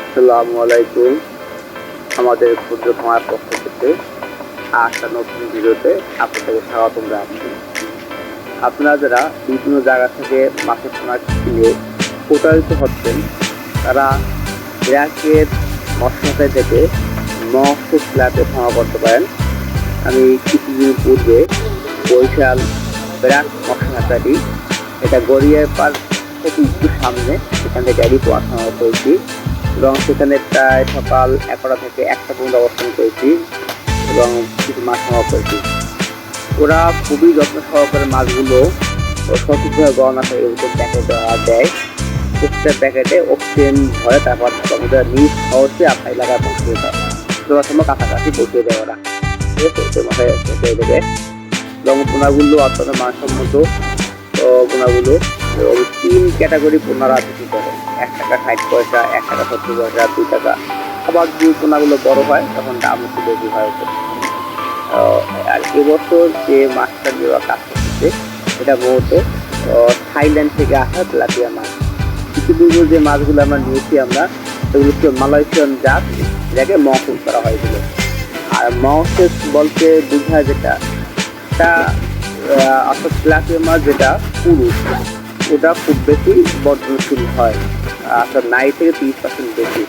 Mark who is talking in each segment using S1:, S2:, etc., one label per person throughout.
S1: আসসালামু আলাইকুম। আমাদের ক্ষুদ্র খামার পক্ষ থেকে একটা নতুন ভিডিওতে আপনাদের স্বাগতম জানাচ্ছি। আপনারা যারা বিভিন্ন জায়গা থেকে মাছের পোনা কিনে প্রতারিত হচ্ছেন, তারা ব্র্যাকের মশলাতে থেকে মৎস্য ফ্ল্যাটে ক্ষমা করতে পারেন। আমি কিছুদিন পূর্বে বরিশাল ব্র্যাক মশলাটাটি এটা গড়িয়ার পার্ক থেকে একটু সামনে সেখান থেকে গাড়ি পড়াশোনা করেছি। এবং সেখানে প্রায় সকাল এগারোটা থেকে একটা পর্যন্ত অবস্থান করেছি এবং কিছু মাছ সংগ্রহ করেছি। ওরা খুবই যত্ন সহকারে মাছগুলো সঠিকভাবে গণনা করে এরকম প্যাকেট দেয়। প্রত্যেকটা প্যাকেটে অক্সিজেন ভরে তারপর ঢাকা নিজ সহজে আপনার এলাকায় পৌঁছে দেয়। তোমার সময় কাছাকাছি পৌঁছে দেয় ওরা। ঠিক আছে, তো মাথায় পৌঁছে দেবে। এবং পোনাগুলো অত্যন্ত মানসম্মত। পোনাগুলো এবং তিন ক্যাটাগরি পোনারা বিক্রি করে? এক টাকা ষাট পয়সা, এক টাকা সত্তর পয়সা, দুই টাকা। আবার যে পোনাগুলো বড় হয়, তখন দাম একটু বেশি হয় আর এবছর যে মাছটা দেওয়া কাজ করতেছে, এটা মূলত থাইল্যান্ড থেকে আসা তেলাপিয়া মাছ। কিছু দূর যে মাছগুলো আমরা নিয়েছি আমরা, সেগুলো হচ্ছে মালয়েশিয়ান জাত এটাকে মহসুল করা হয়েছিল আর মহসেস বলতে বোঝায় যেটা তা অর্থাৎ তেলাপিয়া মাছ যেটা পুরুষ। ওটা খুব বেশি বর্ধনশীল হয় অর্থাৎ নাই থেকে তিরিশ পার্সেন্ট বেশি।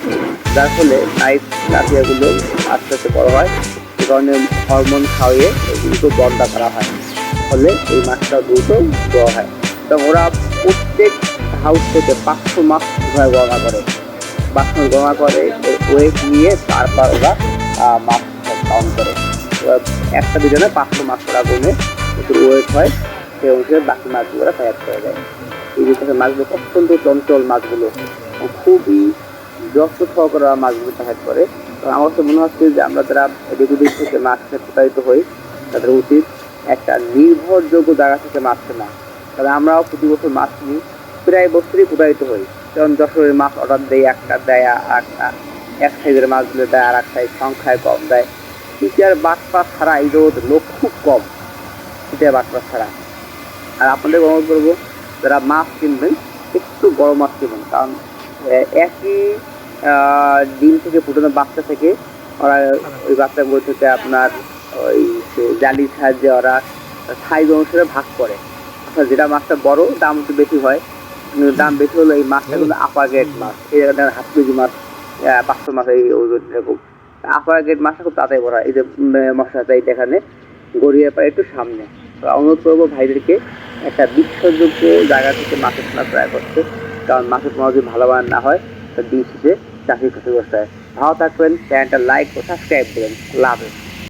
S1: যার ফলে নাইট তেলাপিয়াগুলো আস্তে আস্তে বড় হয় সে কারণে হরমোন খাওয়িয়ে এগুলোকে বন্ধা করা হয়। ফলে এই মাছটা দ্রুত বড় হয়। তো ওরা প্রত্যেক হাউস থেকে পাঁচশো মাছ ধরে গণনা করে। পাঁচশো গণনা করে ওয়েট নিয়ে তারপর ওরা মাছ কাউন্ট করে। একটা দুজনে পাঁচশো মাছ ওরা গুনে ওয়েট হয়। সেই অনুসারে বাকি মাছগুলো তৈরি করে দেয়। এই যে মাছগুলো অত্যন্ত চঞ্চল মাছগুলো খুবই যত্ন সহকারে মাছগুলো চাষ করে। আমার তো মনে হচ্ছে যে আমরা যারা এদিক থেকে মাছ প্রতারিত হই, তাদের উচিত একটা নির্ভরযোগ্য জায়গা থেকে মাছ কেনা। তবে আমরাও প্রতি বছর মাছ নিই, প্রায় বছরই প্রতারিত হই। যেমন যশোরের মাছ অর্ডার দেয়, একটা দেয় একটা এক সাইজের মাছগুলো দেয়, আর এক সাইজ সংখ্যায় কম দেয়। টিচার বাটপা ছাড়া এই রোদ লোক খুব কম। টিচার বাটপা ছাড়া। আর আপনাদের অনুরোধ করব, যারা মাছ কিনবেন, একটু বড় মাছ কিনবেন। কারণ একই ডিম থেকে ফুটানো বাচ্চা থেকে ওরা ওই বাচ্চাগুলো থেকে আপনার ওই জালির সাহায্যে ওরা সাইজ অনুসারে ভাগ করে। অর্থাৎ যেটা মাছটা বড় দাম একটু বেশি হয়। দাম বেশি হলো এই মাছটা কিন্তু আপার গ্রেড মাছ এই জায়গাটা হাফ কেজি মাছ পাঁচশো মাছ এই এরকম। আপার গ্রেড মাছটা খুব তাড়াতাড়ি বড় এই যে মশলাটা এখানে গড়িয়ে পায় একটু সামনে। অনুরোধ করব ভাইদেরকে একটা বিশ্বযোগ্য জায়গা থেকে মাছের পোনা ক্রয় করছে কারণ মাছের পোনা যদি ভালো না হয় তো দিন শেষে চাকরি ক্ষতিগ্রস্ত হয়। ভালো থাকবেন, চ্যানেলটা লাইক ও সাবস্ক্রাইব করবেন। লাভ